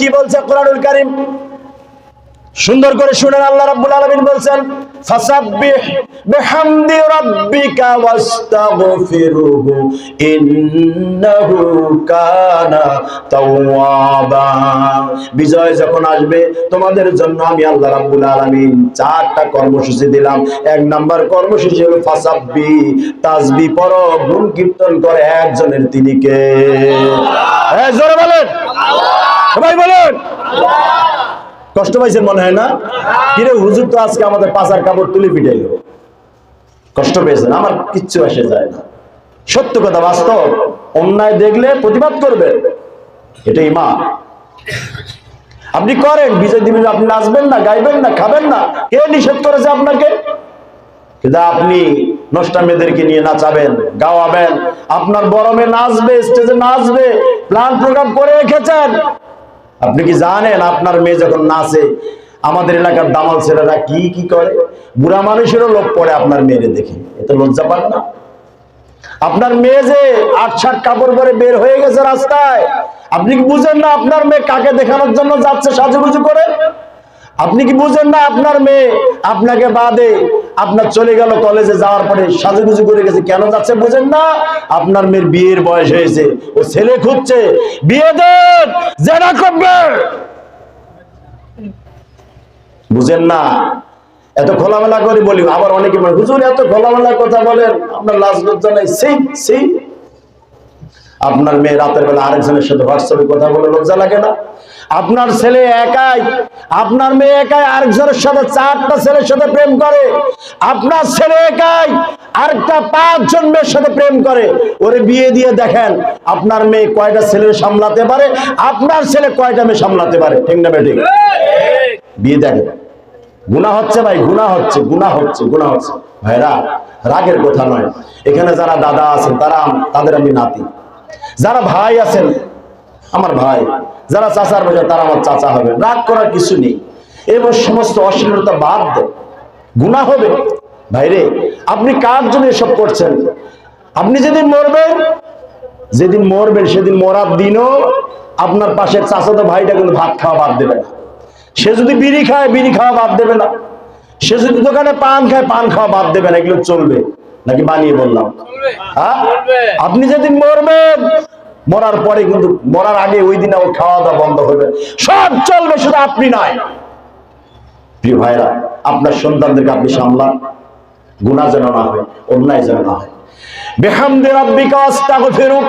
কি বলছে কোরআনুল কারীম? সুন্দর করে শুনেন, আল্লাহ রাব্বুল আলামিন বলছেন, ফাসাব্বিহ বিহামদি রাব্বিকা ওয়াস্তাগফিরুহু, ইন্নাহু কানা তাওয়াবা। বিজয় যখন আসবে, তোমাদের জন্য আমি আল্লাহ রাব্বুল আলামিন চারটা কর্মসূচি দিলাম। এক নাম্বার কর্মসূচি হলো ফাসাব্বি তাসবিহ পড়ো, গুণ কীর্তন করে একজনের তিনি কে? হ্যাঁ জোরে বলেন। সবাই বলেন। কষ্ট পাইছেন মনে হয় না? কিরে, হুজুর তো আজকে আমাদের পাচার কাপড় তুলে পিটাইলো। কষ্ট পেয়েছেন, আমার কিচ্ছু আসে যায় না। সত্য কথা, বাস্তব। অন্যায় দেখলে প্রতিবাদ করবে এটাই মা। আপনি করেন, বিজয় দিবস আপনি নাচবেন না, গাইবেন না, খাবেন না। কে নিষেধ করেছে আপনাকে? কিন্তু আপনি নষ্টা মেয়েদেরকে নিয়ে নাচাবেন, গাওয়াবেন। আপনার বড় মেয়ে নাচবে স্টেজে নাচবে প্ল্যান প্রোগ্রাম করে রেখেছেন। আপনি কি জানেন আপনার মেয়ে যখন নাচে, আমাদের এলাকার দামাল ছেলেরা কি কি করে? বুড়া মানুষেরও লোক পড়ে আপনার মেয়েরে দেখে। এত লজ্জা পান না। আপনার মেয়ে যে আট ষাট কাপড় পরে বের হয়ে গেছে রাস্তায়, আপনি কি বুঝেন না আপনার মেয়ে কাকে দেখানোর জন্য যাচ্ছে, সাজুগুজু করে? আপনি কি বুঝেন না আপনার মেয়ে আপনাকে বাদে আপনার চলে গেল কলেজে যাওয়ার পরে সাজুগুজু করে গেছে, কেন যাচ্ছে বুঝেন না? আপনার মেয়ের বিয়ের বয়স হয়েছে, ও ছেলে খুঁজছে। বিয়ে দেন জেনা করবে বুঝেন না? এত খোলামেলা করে বলি আবার অনেকে বলে হুজুর এত খোলামেলা কথা বলেন আপনার লাজ লজ্জা নাই। সেই সেই আপনার মেয়ে রাতের বেলা আরেকজনের সাথে হোয়াটসঅ্যাপে কথা বলে লজ্জা লাগে না। আপনার ছেলে একাই আপনার মেয়ে একাই আরেকজনের সাথে চারটা ছেলের সাথে প্রেম করে। আপনার ছেলে একাই আরেকটা পাঁচজন মেয়ের সাথে প্রেম করে। ওরে বিয়ে দিয়ে দেখেন আপনার মেয়ে কয়টা ছেলে সামলাতে পারে আপনার ছেলে কয়টা মেয়ে সামলাতে পারে? ঠিক না বেঠিক? বিয়ে দেখেন। গুণা হচ্ছে ভাই গুণা হচ্ছে গুণা হচ্ছে গুণা হচ্ছে। ভাইরা, রাগের কথা নয়। এখানে যারা দাদা আছেন, তারা তাদের আমি নাতি। যারা ভাই আছেন, আমার ভাই। যারা চাচার বাজার তারা আমার চাচা হবে। রাগ করার কিছু নেই। এবার সমস্ত অশ্লীলতা বাদ দেয় গুণা হবে। ভাইরে, আপনি কার জন্য এসব করছেন? আপনি যেদিন মরবেন যেদিন মরবেন, সেদিন মরার দিনও আপনার পাশের চাচাতো ভাইটা কিন্তু ভাত খাওয়া বাদ দেবে না। সে যদি বিড়ি খায় বিড়ি খাওয়া বাদ দেবে না। সে যদি দোকানে পান খায় পান খাওয়া বাদ দেবে না এগুলো চলবে। নাকি বানিয়ে বললাম। হ্যাঁ? আপনি যেদিন মরবেন মরার পরে কিন্তু মরার আগে ওই দিন আমার খাওয়া দাওয়া বন্ধ হবে সব চলবে শুধু আপনি নয়। প্রিয় ভাইরা আপনার সন্তানদেরকে আপনি সামলান। গুণা যেন না হয় অন্যায় যেন না হয়। বেহামদে রাব্বিকা আস্তাগফিরুক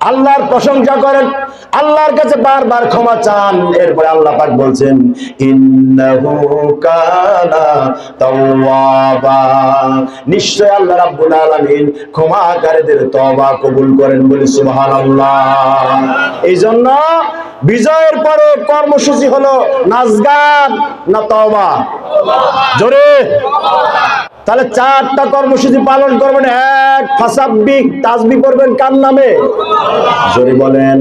আল্লাহর প্রশংসা করেন। আল্লাহর কাছে বারবার ক্ষমা চান। এরপরে আল্লাহ পাক বলছেন নিশ্চয় আল্লাহ রাব্বুল আলামিন ক্ষমাকারীদের তওবা কবুল করেন বলে সুবহানাল্লাহ। এই জন্য বিজয়ের পরে কর্মসূচি হলো নাচ গান না তওবা? জোরে? তাহলে চারটা কর্মসূচি পালন করবেন, এক ফাসাব্বি করবেন কার নামে? জোরে বলেন,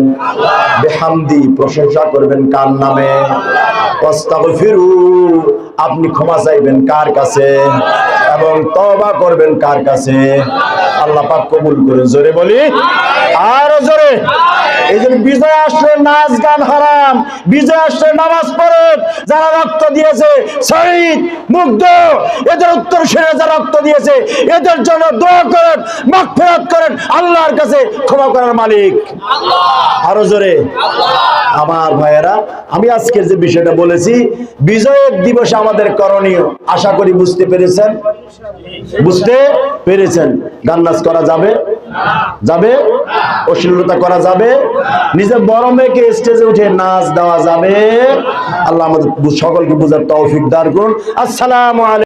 বেহামদি প্রশংসা করবেন কার নামে? আপনি ক্ষমা চাইবেন কার কাছে? এবং তওবা করবেন কার কাছে? আল্লাহ পাক কবুল করে, জোরে বলি, আরও জোরে। এই জন্য বিজয় আসলে নাচ গান হারাম বিজয় আসলে নামাজ পড়েন যারা রক্ত দিয়েছে শহীদ মুগ্ধ এদের উত্তর সেরে যারা রক্ত দিয়েছে এদের জন্য দোয়া করেন মাগফিরাত করেন আল্লাহর কাছে ক্ষমা করার মালিক। আরও জোরে। আমার ভাইয়েরা আমি আজকের যে বিষয়টা বলেছি বিজয়ের দিবস আমাদের করণীয় আশা করি বুঝতে পেরেছেন? বুঝতে পেরেছেন। গান করা যাবে। যাবে? অশ্লীলতা করা যাবে? নিজের বড় মেয়েকে স্টেজে উঠে নাচ দেওয়া যাবে। আল্লাহ আমাদের সকলকে বুঝার তৌফিক দার করুন। আসসালাম আলাইকুম।